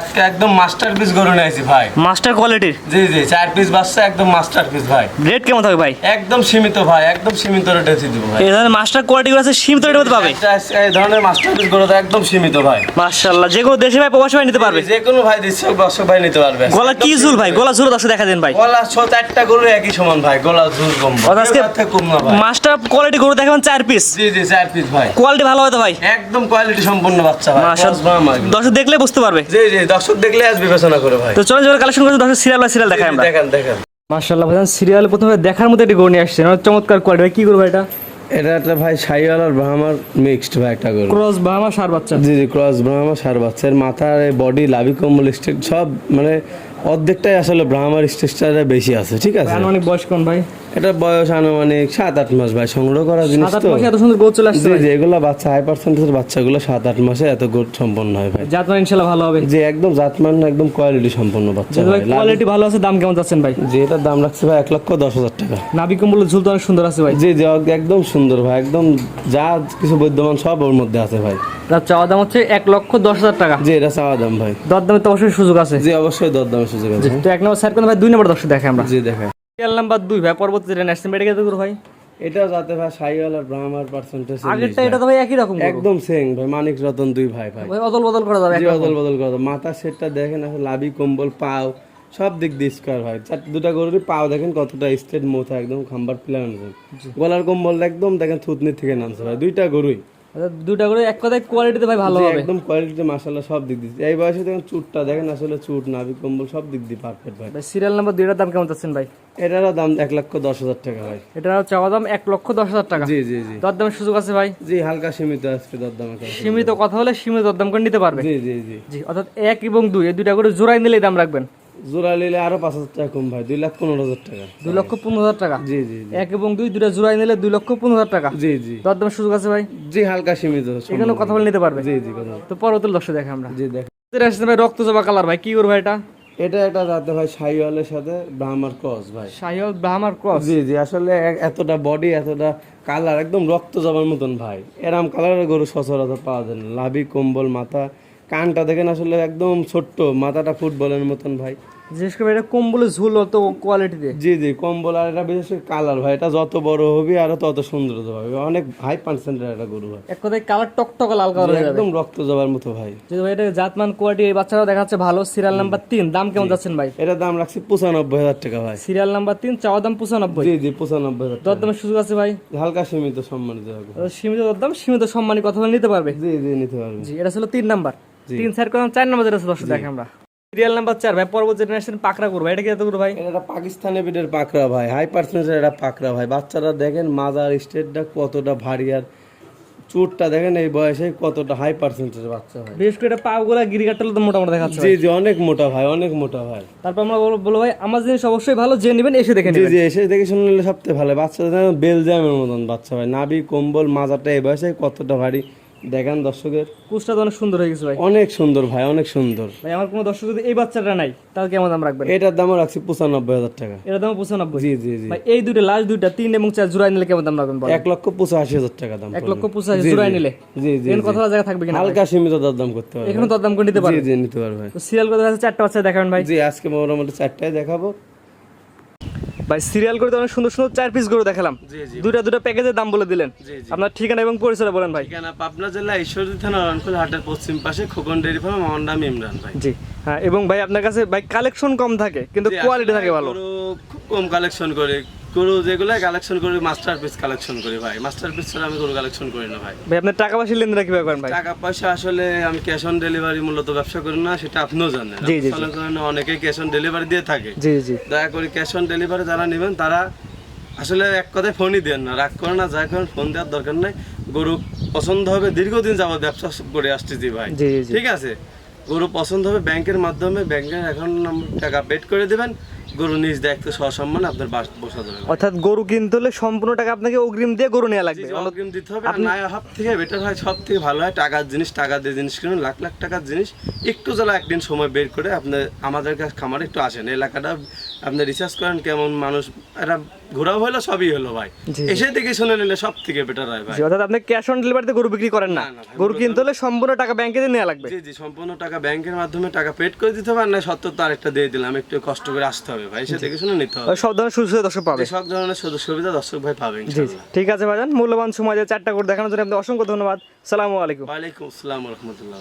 আজকে একদম গরু নিয়েছি ভাই। মাস্টার কোয়ালিটির জি জি চার পিস বাচ্চা একদম ভাই। রেট কেমন থাকবে ভাই? একদম সীমিত ভাই একদম সীমিত রেটে দিব ভাই। এই ধরনের মাস্টার কোয়ালিটি আছে সীমিত মধ্যে পাবে? এই ধরনের গরু একদম সীমিত ভাই। মাশাআল্লাহ যে কোনো দেশে ভাই প্রবাসী ভাই নিতে পারবে। যে কোনো ভাই দিচ্ছে দর্শক ভাই নিতে পারবে। গলা কি ঝুল ভাই? গলা ঝুল দেখা দেন ভাই। গলা ছ চারটা গরু একই সমান ভাই গলা ঝুল কম আজকে কম না ভাই। মাস্টার কোয়ালিটি গরু দেখাবেন চার পিস জি জি চার পিস ভাই। কোয়ালিটি ভালো হয় তো ভাই? একদম কোয়ালিটি বাচ্চা ভাই। মাশাআল্লাহ। দর্শক দেখলে বুঝতে পারবে। জি জি দর্শক দেখলে আজ বিবেচনা করে ভাই। তো কালেকশন করছি দর্শক সিরিয়াল সিরিয়াল দেখাই আমরা। দেখেন দেখেন। মাশাআল্লাহ ভাই সিরিয়াল প্রথমে দেখার মধ্যে একটি গরু নিয়ে আসছে। অনেক চমৎকার কোয়ালিটি কি করব এটা? এটা একটা ভাই সাইওয়াল আর ব্রাহ্মার মিক্সড ভাই একটা গরু। ক্রস বাহামা সার বাচ্চা। জি জি ক্রস ব্রাহ্মা সার বাচ্চার মাথার বডি লাভি কম্বল স্টেট সব মানে অর্ধেকটাই আসলে ব্রাহ্মার স্টেজটা বেশি আছে ঠিক আছে? অনেক বয়স কোন ভাই। এটা বয়স আনুমানিক সাত আট মাস ভাই সংগ্রহ করা জিনিস তো। এত সুন্দর গোল চলে আসছে জি এগুলো বাচ্চা হাই পার্সেন্টেজের বাচ্চাগুলো সাত আট মাসে এত গোট সম্পন্ন হয় ভাই। জাত মানে ইনশাল্লাহ ভালো হবে। যে একদম জাতমান একদম কোয়ালিটি সম্পন্ন বাচ্চা ভাই। কোয়ালিটি ভালো আছে দাম কেমন যাচ্ছেন ভাই? যে এটার দাম রাখছে ভাই এক লক্ষ দশ হাজার টাকা। নাবি কম্বল ঝুল তো অনেক সুন্দর আছে ভাই। জি জি একদম সুন্দর ভাই একদম যা কিছু বৈদ্যমান সব ওর মধ্যে আছে ভাই। যার চাওয়া দাম হচ্ছে এক লক্ষ দশ হাজার টাকা। জি এটা চাওয়া দাম ভাই। দর দামে তো অবশ্যই সুযোগ আছে। জি অবশ্যই দরদামের সুযোগ আছে তো এক নম্বর করে ভাই দুই নম্বর দর্শক দেখে আমরা। জি দেখেন। সিরিয়াল নাম্বার দুই ভাই পরবর্তী যেটা ন্যাশনাল মেডিকেল ভাই। এটা যাতে ভাই সাইওয়াল আর ব্রাহ্মার পার্সেন্টেজ আগেরটা এটা তো ভাই। একই রকম একদম সেম ভাই মানিক রতন দুই ভাই ভাই। ভাই অদল বদল করা যাবে একরকম। বদল করে দাও। মাথার সেটটা দেখেন আসলে লাভি কম্বল পাও সব দিক দিয়ে স্কোয়ার হয় চার দুটা গরুরই পাও দেখেন কতটা স্ট্রেট মোথা একদম খাম্বার প্ল্যান গলার কম্বল একদম দেখেন থুতনির থেকে নামছে ভাই দুইটা গরুই। দুইটা করে এক কথায় কোয়ালিটিতে ভাই ভালো হবে। একদম কোয়ালিটি মাসাল্লাহ সব দিক দিয়ে। এই বয়সে দেখেন চুটটা দেখেন আসলে চুট নাভি কম্বল সব দিক দিয়ে পারফেক্ট ভাই। ভাই সিরিয়াল নাম্বার দুইটার দাম কেমন যাচ্ছেন ভাই? এটারও দাম এক লক্ষ দশ হাজার টাকা ভাই। এটা চাওয়া দাম এক লক্ষ দশ হাজার টাকা। জি জি জি। দর দামের সুযোগ আছে ভাই? জি হালকা সীমিত আজকে দরদাম আছে। সীমিত কথা হলে সীমিত দরদাম করে নিতে পারবে। জি জি জি। জি অর্থাৎ এক এবং দুই এই দুইটা করে জোড়াই নিলে দাম রাখবেন। জোড়া নিলে আরও পাঁচ হাজার টাকা কম ভাই দুই লাখ পনেরো হাজার টাকা। দুই লক্ষ পনেরো হাজার টাকা? জি জি জি। এক এবং দুই দুইটা জোড়াই নিলে দুই লক্ষ পনেরো হাজার টাকা? জি জি। দরদামের সুযোগ আছে ভাই? জি হালকা সীমিত এখানে কথা বলে নিতে পারবে? জি জি কথা তো পরবর্তী দর্শক দেখে আমরা। জি দেখ আসছে ভাই রক্ত জবা কালার ভাই কি করব এটা? এটা একটা ভাই সাথে ব্রাহ্মার ক্রস ভাই। শাহিওয়াল ব্রাহ্মার ক্রস? জি জি আসলে এতটা বডি এতটা কালার একদম রক্ত জবার মতন ভাই। এরম কালারের গরু সচরাচর পাওয়া যায় না। লাভি কম্বল মাথা কানটা দেখেন আসলে একদম ছোট্ট মাথাটা ফুটবলের মতন ভাই। বিশেষ করে এটা কম্বলে ঝুল অত কোয়ালিটিতে জি জি কম্বল আর এটা বিশেষ করে কালার ভাই এটা যত বড় হবে আরও তত সুন্দর হবে। অনেক হাই পার্সেন্টের একটা গরু ভাই। এক কথায় কালার টকটক লাল কালার হয়ে একদম রক্ত জবার মতো ভাই। যদি ভাই এটা জাতমান কোয়ালিটি এই বাচ্চারা দেখা যাচ্ছে ভালো সিরিয়াল নাম্বার তিন দাম কেমন যাচ্ছেন ভাই? এটার দাম রাখছি পঁচানব্বই হাজার টাকা ভাই। সিরিয়াল নাম্বার তিন চাওয়া দাম পঁচানব্বই। জি জি পঁচানব্বই হাজার টাকা। দরদামের সুযোগ আছে ভাই? হালকা সীমিত সম্মানিত হবে। সীমিত দরদাম সীমিত সম্মানী কথা বলে নিতে পারবে। জি জি নিতে পারবেন জি এটা ছিল তিন নাম্বার। তিন সাইড করলাম চার নাম্বার যেটা দর্শক দেখে আমরা। সিরিয়াল নাম্বার চার ভাই পরবর্তী জেনারেশন পাকড়া করব। এটা কি এত করব ভাই? এটা একটা পাকিস্তানি বিটের পাকড়া ভাই। হাই পার্সেন্টের একটা পাকড়া ভাই। বাচ্চারা দেখেন মাজার স্টেটটা কতটা ভারী আর চুটটা দেখেন এই বয়সে কতটা হাই পার্সেন্টের বাচ্চা ভাই। বিশেষ করে এটা পা গুলা গিরিগাটটা তো মোটামুটি দেখাচ্ছে জি জি অনেক মোটা ভাই অনেক মোটা ভাই। তারপর আমরা বলব বলো ভাই আমার জিনিস অবশ্যই ভালো যে নেবেন এসে দেখে জি নেবেন। জি এসে দেখে শুনে নিলে সবথেকে ভালো। বাচ্চাদের বেলজিয়ামের মতন বাচ্চা ভাই। নাবি কম্বল মাজাটা এই বয়সে কতটা ভারী। দেখেন দর্শকের। কুচটা তো অনেক সুন্দর হয়ে গেছে ভাই। অনেক সুন্দর ভাই অনেক সুন্দর। ভাই আমার কোনো দর্শক যদি এই বাচ্চাটা নাই তাহলে কেমন দাম রাখবেন? এটার দামও রাখছি পঁচানব্বই হাজার টাকা। এর দাম পঁচানব্বই? জি জি জি। ভাই এই দুইটা লাস্ট দুইটা তিন এবং চার জোড়াই নিলে কেমন দাম রাখবেন? এক লক্ষ পঁচাশি হাজার টাকা দাম এক। লক্ষ পঁচাশি জোড়াই নিলে? জি জি এখানে কথা জায়গা থাকবে কিনা? হালকা সীমিত দরদাম করতে পারবে। এখানে দরদাম করে নিতে পারবে? জি জি নিতে পারবে। সিরিয়াল দেখা যাচ্ছে চারটা বাচ্চা দেখাবেন ভাই। জি আজকে মোটামুটি চারটায় দেখাবো। ভাই সিরিয়াল করে তো অনেক সুন্দর সুন্দর চার পিস করে দেখালাম। দুটা দুটা প্যাকেজের দাম বলে দিলেন। আপনার ঠিকানা এবং পরিচয় বলেন ভাই। ঠিকানা পাবনা জেলা ঈশ্বরদী থানা রনকুল হাটের পশ্চিম পাশে খোকন ডেরি ফার্ম আমার নাম ইমরান ভাই। জি হ্যাঁ এবং ভাই আপনার কাছে ভাই কালেকশন কম থাকে কিন্তু কোয়ালিটি থাকে ভালো। খুব কম কালেকশন করি গরু যেগুলো কালেকশন করি মাস্টার পিস কালেকশন করি ভাই। মাস্টার পিস ছাড়া আমি গরু কালেকশন করি না ভাই। ভাই আপনার টাকা পয়সা লেনদেন কীভাবে করেন ভাই। টাকা পয়সা আসলে আমি ক্যাশ অন ডেলিভারি মূলত ব্যবসা করি না সেটা আপনিও জানেন। জি, জি, অনেকেই ক্যাশ অন ডেলিভারি দিয়ে থাকে। জি জি দয়া করে ক্যাশ অন ডেলিভারি যারা নেবেন তারা আসলে এক কথায় ফোনই দেন না। রাগ করে না যা করেন ফোন দেওয়ার দরকার নাই। গরু পছন্দ হবে দীর্ঘদিন যাবত ব্যবসা করে আসতেছি ভাই। ঠিক আছে? গরু পছন্দ হবে ব্যাংকের মাধ্যমে ব্যাংকের অ্যাকাউন্ট টাকা পেড করে দেবেন। গরু নিজ দায়িত্ব সসম্মান আপনার বাস দেবে অর্থাৎ গরু কিনতে হলে সম্পূর্ণ টাকা আপনাকে অগ্রিম দিয়ে গরু নেওয়া লাগবে। অগ্রিম দিতে হবে। আর না সব থেকে বেটার হয় সব থেকে ভালো হয় টাকার জিনিস টাকা দিয়ে জিনিস কিনুন লাখ লাখ টাকার জিনিস। একটু যারা একদিন সময় বের করে আপনার আমাদের কাছে খামারে একটু আসেন। এলাকাটা আপনি রিসার্চ করেন কেমন মানুষ এরা ঘোরাও হলো সবই হলো ভাই। এসে দেখে শুনে নিলে সব থেকে বেটার হয় ভাই। অর্থাৎ আপনি ক্যাশ অন ডেলিভারিতে গরু বিক্রি করেন না। গরু কিনতে হলে সম্পূর্ণ টাকা ব্যাংকে দিয়ে নেওয়া লাগবে। জি জি সম্পূর্ণ টাকা ব্যাংকের মাধ্যমে টাকা পেড করে দিতে হবে আর না সত্তর তো আরেকটা দিয়ে দিলাম একটু কষ্ট করে আসতে হবে ভাই। এসে দেখে শুনে নিতে হবে। সব ধরনের সুযোগ সুবিধা দর্শক পাবে। সব ধরনের সুযোগ সুবিধা দর্শক ভাই পাবেন জি জি। ঠিক আছে ভাইজান মূল্যবান সময় দিয়ে চারটা করে দেখানোর জন্য আপনি অসংখ্য ধন্যবাদ। সালামু আলাইকুম। ওয়ালাইকুম আসসালাম রহমতুল্লাহ।